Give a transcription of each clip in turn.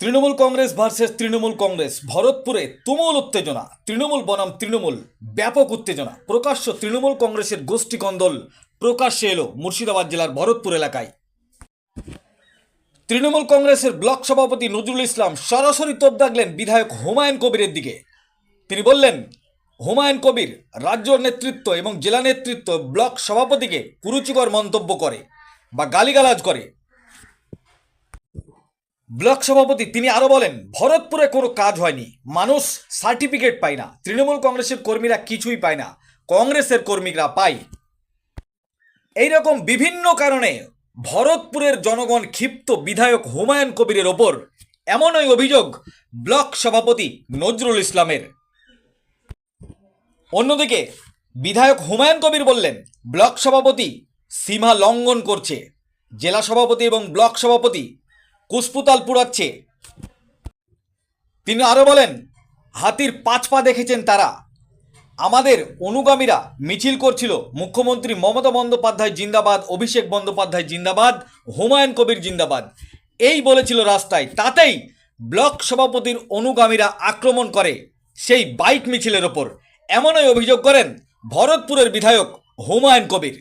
Trinamool Congress versus Trinamool Congress, ভরতপুরে তুমুল উত্তেজনা। তৃণমূল বনাম তৃণমূল, ব্যাপক উত্তেজনা। প্রকাশ্য তৃণমূল কংগ্রেসের গোষ্ঠী কন্দল প্রকাশ্যে এলো মুর্শিদাবাদ জেলার ভরতপুর এলাকায়। তৃণমূল কংগ্রেসের ব্লক সভাপতি নজরুল ইসলাম সরাসরি তোপ দাগলেন বিধায়ক হুমায়ুন কবিরের দিকে। তিনি বললেন, হুমায়ুন কবির রাজ্য নেতৃত্ব এবং জেলা নেতৃত্ব ব্লক সভাপতিকে কুরুচিকর মন্তব্য করে বা গালিগালাজ করে। ব্লক সভাপতি, তিনি আরও বলেন, ভরতপুরে কোনো কাজ হয়নি। মানুষ সার্টিফিকেট পায় না। তৃণমূল কংগ্রেসের কর্মীরা কিছুই পায় না। কংগ্রেসের কর্মীরা পায়। এইরকম বিভিন্ন কারণে ভরতপুরের জনগণ ক্ষিপ্ত বিধায়ক হুমায়ুন কবিরের ওপর এমনই অভিযোগ ব্লক সভাপতি নজরুল ইসলামের। অন্যদিকে বিধায়ক হুমায়ুন কবির বললেন, ব্লক সভাপতি সীমা লঙ্ঘন করছে। জেলা সভাপতি এবং ব্লক সভাপতি কুসপুতাল পুড়াচ্ছে। তিনি আরও বলেন, হাতির পাঁচ পা দেখেছেন তারা। আমাদের অনুগামীরা মিছিল করছিল, মুখ্যমন্ত্রী মমতা বন্দ্যোপাধ্যায় জিন্দাবাদ, অভিষেক বন্দ্যোপাধ্যায় জিন্দাবাদ, হুমায়ুন কবির জিন্দাবাদ। এই বলেছিল রাস্তায়, তাতেই ব্লক সভাপতির অনুগামীরা আক্রমণ করে সেই বাইক মিছিলের ওপর। এমনই অভিযোগ করেন ভরতপুরের বিধায়ক হুমায়ুন কবির।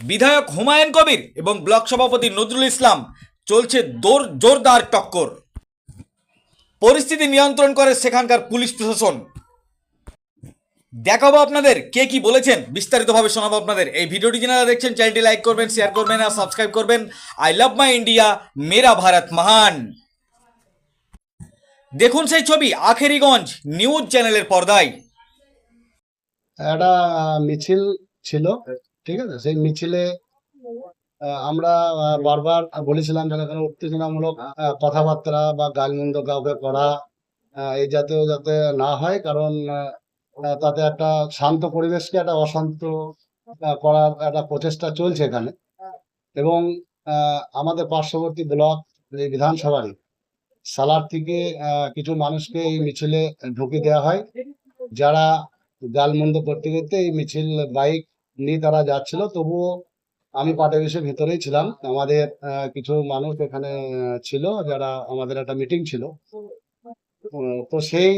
বিধায়ক হুমায়ুন কবির এবং ব্লক সভাপতি নজরুল ইসলাম চলছে দোর জোরদার টক্কর। পরিস্থিতি নিয়ন্ত্রণ করে সেখানকার পুলিশ প্রশাসন। দেখাবো আপনাদের কে কি বলেছেন, বিস্তারিতভাবে শোনাবো আপনাদের। এই ভিডিওটি যারা দেখছেন, চ্যানেলটি লাইক করবেন, শেয়ার করবেন আর সাবস্ক্রাইব করবেন। আই লাভ মাই ইন্ডিয়া, মেরা ভারত মহান। দেখুন সেই ছবি, আখেরিগঞ্জ নিউজ চ্যানেলের পর্দায়। একটা মিছিল ছিল, ঠিক আছে? সেই মিছিলে আমরা বারবার বলেছিলাম যেন কোনো উত্তেজনামূলক আহ, কথাবার্তা বা গালমন্দ কাউকে করা এই জাতীয় যাতে না হয় কারণ তাতে একটা শান্ত পরিবেশকে একটা অশান্ত করার একটা প্রচেষ্টা চলছে এখানে। এবং আমাদের পার্শ্ববর্তী ব্লক এই বিধানসভারই সালার থেকে আহ, কিছু মানুষকে এই মিছিলে ঢুকে দেওয়া হয়। যারা গালমন্দ করতে করতে এই মিছিল বাইক নিয়ে তারা যাচ্ছিল তবুও আমি পার্টি অফিসের ভিতরেই ছিলাম আমাদের কিছু মানুষ এখানে ছিল যারা আমাদের একটা মিটিং ছিল তো সেই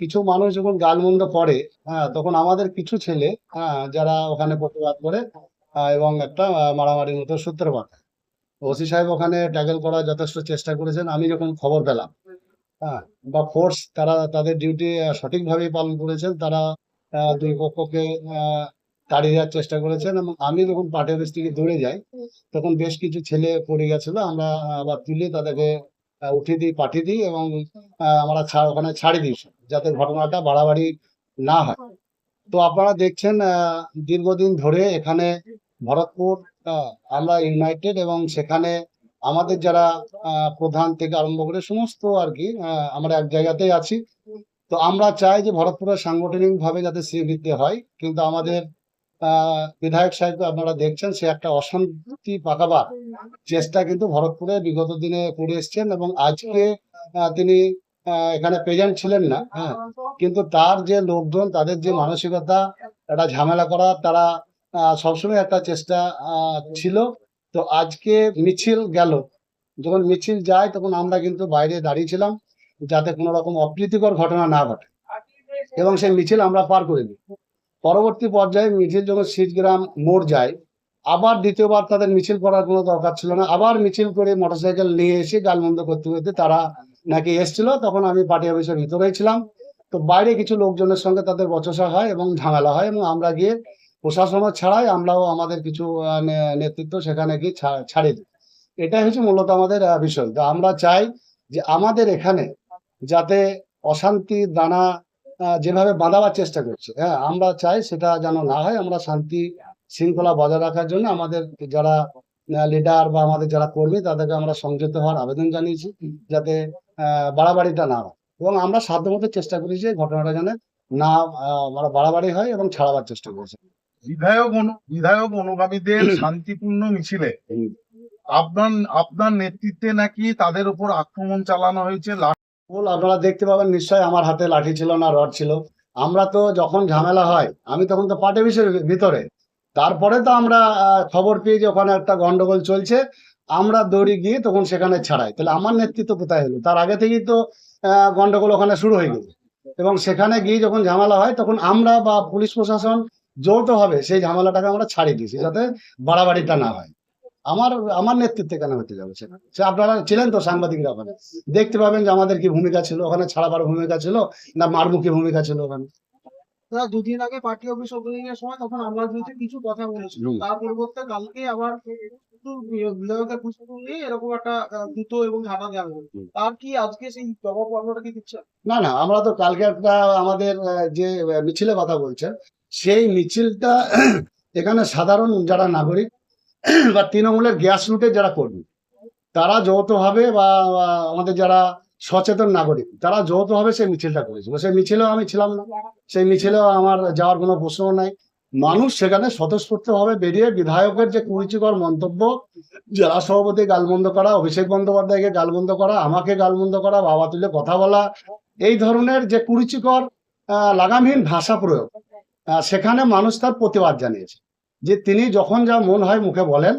কিছু মানুষ যখন গালমন্দ করে হ্যাঁ তখন আমাদের কিছু ছেলে হ্যাঁ যারা ওখানে প্রতিবাদ করে এবং একটা মারামারির মতো সূত্রপাত। ওসি সাহেব ওখানে ট্যাকেল করার যথেষ্ট চেষ্টা করেছেন, আমি যখন খবর পেলাম হ্যাঁ বা ফোর্স তারা তাদের ডিউটি সঠিকভাবে পালন করেছেন, তারা দুই পক্ষকে তাড়িয়ে দেওয়ার চেষ্টা করেছেন এবং আমি যখন অফিস থেকে দৌড়ে যাই, তখন বেশ কিছু ছেলে পড়ে গেছিল, আমরা আবার তুলে তাদেরকে উঠিয়ে দিই, পাঠিয়ে দিই এবং আমরা ওখানে ছাড়ি দিই যাতে ঘটনাটা বাড়াবাড়ি না হয়। তো আপনারা দেখছেন দীর্ঘদিন ধরে এখানে ভরতপুর আমরা ইউনাইটেড এবং সেখানে আমাদের যারা প্রধান থেকে আরম্ভ করে সমস্ত আর কি আমরা এক জায়গাতেই আছি। তো আমরা চাই যে ভরতপুরের সাংগঠনিক ভাবে যাতে স্বীকৃতি হয়, কিন্তু আমাদের বিধায়ক সাহেবকে আপনারা দেখছেন, সে একটা অশান্তি পাকাবার চেষ্টা কিন্তু ভরতপুরে বিগত দিনে করে এসছেন এবং আজকে তিনি এখানে প্রেজেন্ট ছিলেন না হ্যাঁ। কিন্তু তার যে লোকজন, তাদের যে মানসিকতা, একটা ঝামেলা করা তারা সবসময় একটা চেষ্টা ছিল। তো আজকে মিছিল গেল। যখন মিছিল যায়, তখন আমরা কিন্তু বাইরে দাঁড়িয়েছিলাম যাতে কোনো রকম অপ্রীতিকর ঘটনা না ঘটে। এবং সেই মিছিল আমরা পার করে দিই। পরবর্তী পর্যায়ে মিছিল যখন শীতগ্রাম মোড় যায়, আবার দ্বিতীয়বার তাদের মিছিল করার কোনো দরকার ছিল না। আবার মিছিল করে মোটরসাইকেল নিয়ে এসে গালমন্দ করতে করতে তারা নাকি এসছিল, তখন আমি পার্টি অফিসের ভিতরেই ছিলাম। তো বাইরে কিছু লোকজনের সঙ্গে তাদের বচসা হয় এবং ঝামেলা হয় এবং আমরা গিয়ে প্রশাসনও ছাড়াই, আমরাও আমাদের কিছু নেতৃত্ব সেখানে গিয়ে ছাড়িয়ে দিই। এটাই হচ্ছে মূলত আমাদের বিষয়। তো আমরা চাই যে আমাদের এখানে যাতে অশান্তি দানা যেভাবে বাঁধাবার চেষ্টা করছে হ্যাঁ আমরা চাই সেটা যেন না হয় আমরা শান্তি শৃঙ্খলা বজায় রাখার জন্য আমাদের যারা লিডার বা আমাদের যারা কর্মী তাদেরকে আমরা সংযত হওয়ার আবেদন জানিয়েছি যাতে বাড়াবাড়িটা না হয় এবং আমরা সাধ্যমতো চেষ্টা করেছি যে ঘটনাটা যেন না আহ, মানে বাড়াবাড়ি হয় এবং ছাড়াবার চেষ্টা করেছি বিধায়ক বিধায়ক অনুগামীদের শান্তিপূর্ণ মিছিলে আপনার আপনার নেতৃত্বে নাকি তাদের উপর আক্রমণ চালানো হয়েছে? ফুল আপনারা দেখতে পাবেন, নিশ্চয়ই আমার হাতে লাঠি ছিল না, রড ছিল। আমরা তো যখন ঝামেলা হয়, আমি তখন তো পার্টি অফিসের ভিতরে। তারপরে তো আমরা খবর পেয়ে যে ওখানে একটা গন্ডগোল চলছে, আমরা দৌড়ে গিয়ে তখন সেখানে ছাড়াই। তাহলে আমার নেতৃত্ব কোথায় হলো? তার আগে থেকেই তো গন্ডগোল ওখানে শুরু হয়ে গেল। এবং সেখানে গিয়ে যখন ঝামেলা হয়, তখন আমরা বা পুলিশ প্রশাসন যৌথভাবে সেই ঝামেলাটাকে আমরা ছাড়িয়ে দিয়েছি যাতে বাড়াবাড়িটা না হয়। আমার আমার নেতৃত্বে কেন হতে যাবে সেটা সে আপনারা ছিলেন তো সাংবাদিকরা ওখানে। দেখতে পাবেন যে আমাদের কি ভূমিকা ছিল? ওখানে ছাড়াবার ভূমিকা ছিল? না মারমুখী ভূমিকা ছিল ওখানে? দুদিন আগে পার্টি অফিস ওপেনিং এর সময় তখন আমরা বিরুদ্ধে কিছু কথা বলেছিল তার পরিবর্তে কালকে আবার বিধায়কের পুষ্পফুল নিয়ে এরকম একটা দুটো এবং ঝাঁটা দেওয়া হলো তার কি আজকে সেই জবাব পর্বটা কি দিচ্ছে না না আমরা তো কালকে একটা আমাদের যে মিছিলে কথা বলছেন সেই মিছিলটা এখানে সাধারণ যারা নাগরিক বা তৃণমূলের গ্যাস রুটের যারা কর্মী, তারা যৌথভাবে বা আমাদের যারা সচেতন নাগরিক, তারা যৌথভাবে সেই মিছিলটা করেছিল। সেই মিছিলেও আমি ছিলাম না। সেই মিছিলেও আমার যাওয়ার কোনো প্রশ্ন নাই। মানুষ সেখানে স্বতঃস্ফূর্তভাবে বেরিয়ে বিধায়কের যে কুরুচিকর মন্তব্য জেলা সভাপতি গালমন্দ করা, অভিষেক বন্দ্যোপাধ্যায়কে গালমন্দ করা, আমাকে গালমন্দ করা, বাবা তুলে কথা বলা, এই ধরনের যে কুরুচিকর লাগামহীন ভাষা প্রয়োগ সেখানে মানুষ তার প্রতিবাদ জানিয়েছে। যে তিনি যখন যা মন হয় মুখে বলেন,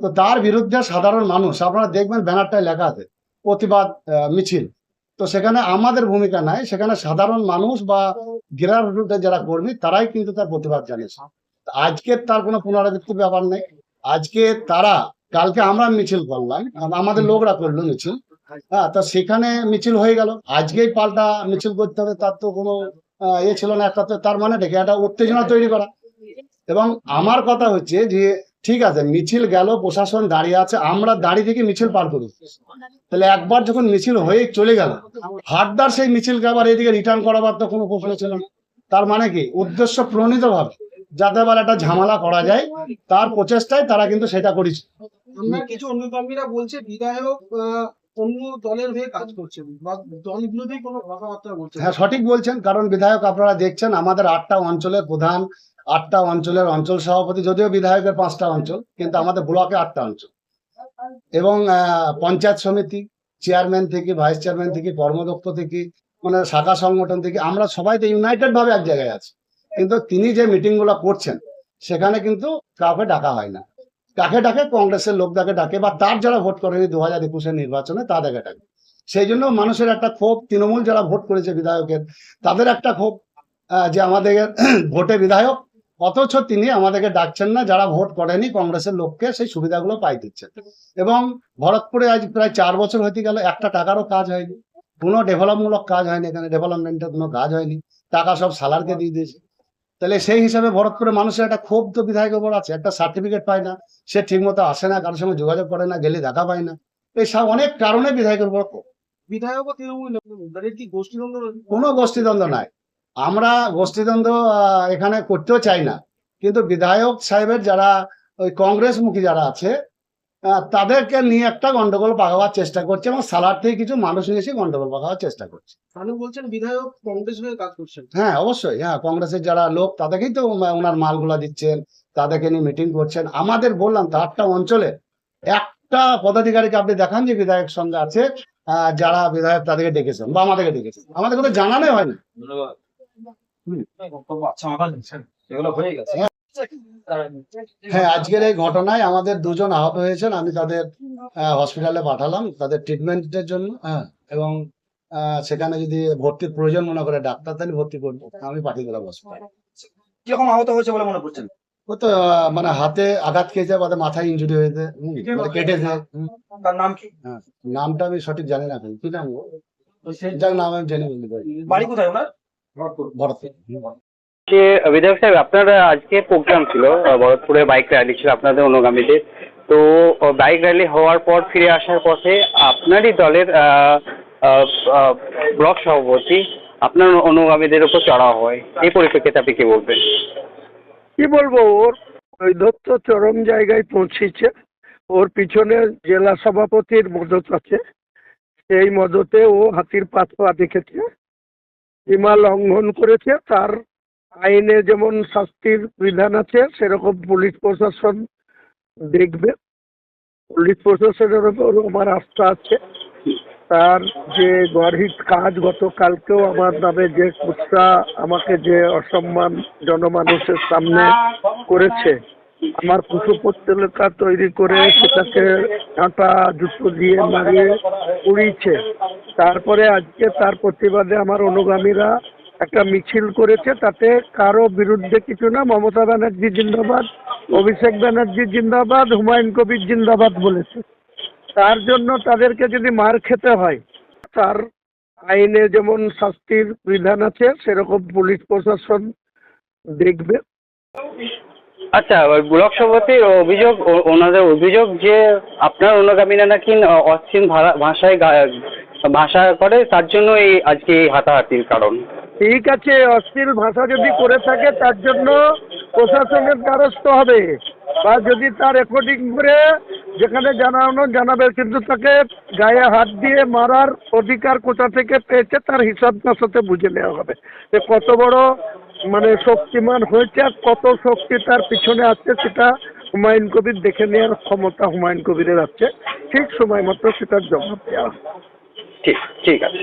তো তার বিরুদ্ধে সাধারণ মানুষ, আপনারা দেখবেন ব্যানারটায় লেখা আছে, প্রতিবাদ মিছিল। তো সেখানে আমাদের ভূমিকা নাই, সেখানে সাধারণ মানুষ বা গ্রাম রুটে যারা কর্মী, তারাই কিন্তু তার প্রতিবাদ জানিয়েছে। আজকে তার কোনো পুনরাবৃত্তির ব্যাপার নেই। আজকে তারা, কালকে আমরা মিছিল করলাম আমাদের লোকরা করল মিছিল। হ্যাঁ তা সেখানে মিছিল হয়ে গেল। আজকেই পাল্টা মিছিল করতে হবে, তার তো কোনো ইয়ে ছিল না, একটা তার মানে দেখে একটা উত্তেজনা তৈরি করা। এবং আমার কথা হচ্ছে যে ঠিক আছে মিছিল গেল প্রশাসন দাঁড়িয়ে আছে আমরা দাঁড়িয়ে থেকে মিছিল পার করি। তাহলে একবার যখন মিছিল হয়ে চলে গেল হাটদার সেই মিছিলকে আবার এদিকে রিটার্ন করাবার তো কোনো প্রশ্ন ছিল না। তার মানে কি? উদ্দেশ্য প্রণীত ভাবে যাতে আবার একটা ঝামেলা করা যায় তার প্রচেষ্টায় তারা কিন্তু সেটা করেছে। আমরা কিছু অনুগামীরা বলছে বিধায়ক অন্য দলের হয়ে কাজ করছেন বা দল বিরোধী কোনো কথাবার্তা বলছেন হ্যাঁ সঠিক বলছেন কারণ বিধায়ক আপনারা দেখছেন আমাদের আটটা অঞ্চলের প্রধান আটটা অঞ্চলের অঞ্চল সভাপতি যদিও বিধায়কের পাঁচটা অঞ্চল, কিন্তু আমাদের ব্লকে আটটা অঞ্চল। এবং পঞ্চায়েত সমিতি, চেয়ারম্যান থেকে, ভাইস চেয়ারম্যান থেকে, কর্মদক্ষ থেকে মানে শাখা সংগঠন থেকে, আমরা সবাই তো ইউনাইটেড ভাবে এক জায়গায় আছি। কিন্তু তিনি যে মিটিংগুলো করছেন, সেখানে কিন্তু কাউকে ডাকা হয় না। কাকে ডাকে? কংগ্রেসের লোক তাকে ডাকে, বা তার যারা ভোট করেনি দু হাজার একুশের নির্বাচনে, তাদেরকে ডাকে। সেই জন্য মানুষের একটা ক্ষোভ, তৃণমূল যারা ভোট করেছে বিধায়কের, তাদের একটা ক্ষোভ যে আমাদের ভোটে বিধায়ক অথচ তিনি আমাদেরকে ডাকছেন না যারা ভোট করেনি কংগ্রেসের লোককে সেই সুবিধাগুলো পাই দিচ্ছেন। এবং ভরতপুরে আজ প্রায় চার বছর হতে গেল একটা টাকারও কাজ হয়নি। কোনো ডেভেলপমূলক কাজ হয়নি এখানে ডেভেলপমেন্টের কোনো কাজ হয়নি। টাকা সব সালারকে দিয়ে দিয়েছে। তাহলে সেই হিসাবে ভরতপুরে মানুষের একটা ক্ষোভ তো বিধায়কের উপর আছে একটা সার্টিফিকেট পায় না সে ঠিকমতো আসে না কারোর সঙ্গে যোগাযোগ করে না গেলে দেখা পায় না। এই সব অনেক কারণে বিধায়কের উপর বিধায়ক তৃণমূল রয়েছে? কোনো গোষ্ঠীদ্বন্দ্ব নাই। আমরা গোষ্ঠীদ্বন্দ্ব এখানে করতেও চাই না। কিন্তু বিধায়ক সাহেবের যারা ওই কংগ্রেসমুখী যারা আছে তাদেরকে নিয়ে একটা গন্ডগোল পাকাবার চেষ্টা করছে এবং সালার থেকে কিছু মানুষ নিয়ে এসে গন্ডগোল পাকাবার চেষ্টা করছে। বলছেন বিধায়ক কংগ্রেস হয়ে কাজ করছেন। হ্যাঁ অবশ্যই। হ্যাঁ কংগ্রেসের যারা লোক তাদেরকেই তো ওনার মালগুলা দিচ্ছেন তাদেরকে নিয়ে মিটিং করছেন। আমাদের বললাম তো আটটা অঞ্চলে একটা পদাধিকারীকে আপনি দেখান যে বিধায়ক সঙ্গে আছে যারা বিধায়ক তাদেরকে ডেকেছেন বা আমাদেরকে ডেকেছেন। আমাদের কোনো জানানোই হয়নি। এগুলো হয়ে আজকের এই ঘটনায় আমাদের দুজন আহত হয়েছেন। আমি তাদের হসপিটালে পাঠালাম তাদের ট্রিটমেন্টের জন্য হ্যাঁ এবং সেখানে যদি ভর্তির প্রয়োজন মনে করে ডাক্তার তাহলে ভর্তি করব। আমি পাঠিয়ে দিলাম হসপিটালে কীরকম আহত হয়েছে বলে মনে করছেন? ও তো মানে হাতে আঘাত খেয়েছে বা মাথায় ইঞ্জুরি হয়েছে মানে কেটেছে তার নাম কি? হ্যাঁ নামটা আমি সঠিক জানি না কি নাম? যার নাম আমি জেনে বাড়ি কোথায় ওনার? বিধায়ক সাহেব আপনার আজকে প্রোগ্রাম ছিল ভরতপুরে বাইক র্যালি ছিল আপনাদের অনুগামীদের। তো বাইক র্যালি হওয়ার পর ফিরে আসার পথে আপনারই দলের ব্লক সভাপতি আপনার অনুগামীদের উপর চড়া হয়। এই পরিপ্রেক্ষিতে আপনি কি বলবেন? কি বলব ওর ঐধত্য চরম জায়গায় পৌঁছেছে। ওর পিছনে জেলা সভাপতির মদত আছে। সেই মদতে ও হাতির পাত পা দেখেছে। সীমা লঙ্ঘন করেছে, তার আইনে যেমন শাস্তির বিধান আছে, সেরকম পুলিশ প্রশাসন দেখবে। পুলিশ প্রশাসনের উপর আমার আস্থা আছে। তার যে গর্হিত কাজ গতকালকেও আমার নামে যে কুৎসা আমাকে যে অসম্মান জনমানুষের সামনে করেছে আমার পশু পত্রিকা তৈরি করে সেটাকে কাঁটা জুতো দিয়ে মারিয়ে উড়িয়েছে তারপরে আজকে তার প্রতিবাদে আমার অনুগামীরা একটা মিছিল করেছে, তাতে কারও বিরুদ্ধে কিছু না, মমতা ব্যানার্জি জিন্দাবাদ, অভিষেক ব্যানার্জি জিন্দাবাদ, হুমায়ুন কবির জিন্দাবাদ বলেছে। তার জন্য তাদেরকে যদি মার খেতে হয়, তার আইনে যেমন শাস্তির বিধান আছে, সেরকম পুলিশ প্রশাসন দেখবে। আচ্ছা ব্লক সভাপতির অভিযোগ ওনাদের অভিযোগ যে আপনার অনুগামীরা নাকি অশ্লীল ভাষায় ভাষা করে, তার জন্য এই আজকে এই হাতাহাতির কারণ? ঠিক আছে, অশ্লীল ভাষা যদি করে থাকে, তার জন্য প্রশাসনের দ্বারস্থ হবে বা যদি তার রেকর্ডিং করে যেখানে জানানো জানাবে কিন্তু তাকে গায়ে হাত দিয়ে মারার অধিকার কোথা থেকে পেয়েছে তার হিসাব তার সাথে বুঝে নেওয়া হবে যে কত বড় মানে শক্তিমান হয়েছে আর কত শক্তি তার পিছনে আছে সেটা হুমায়ুন কবির দেখে নেওয়ার ক্ষমতা হুমায়ুন কবিরের আছে ঠিক সময় মতো সেটার জবাব দেওয়া হবে। ঠিক ঠিক আছে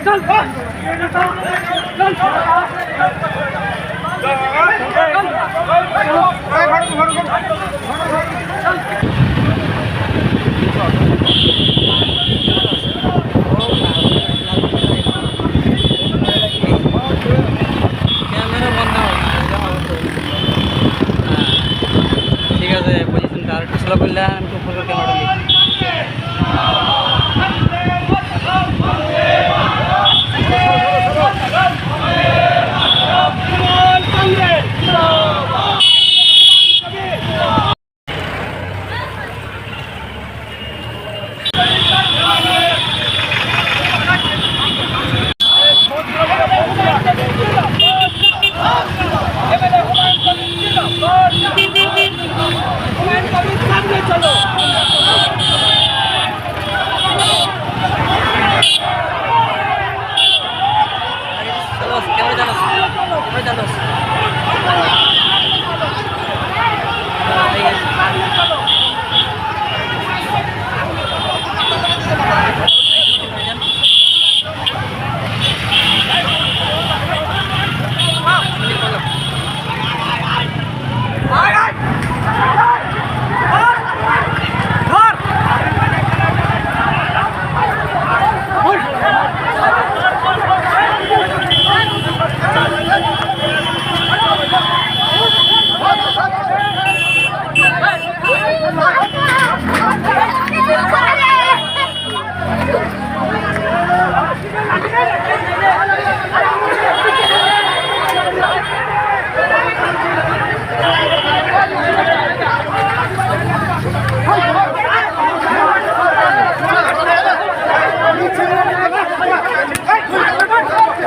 ঠিক আছে পজিশনটা আর একটু স্লো করলে আমি তো ফোন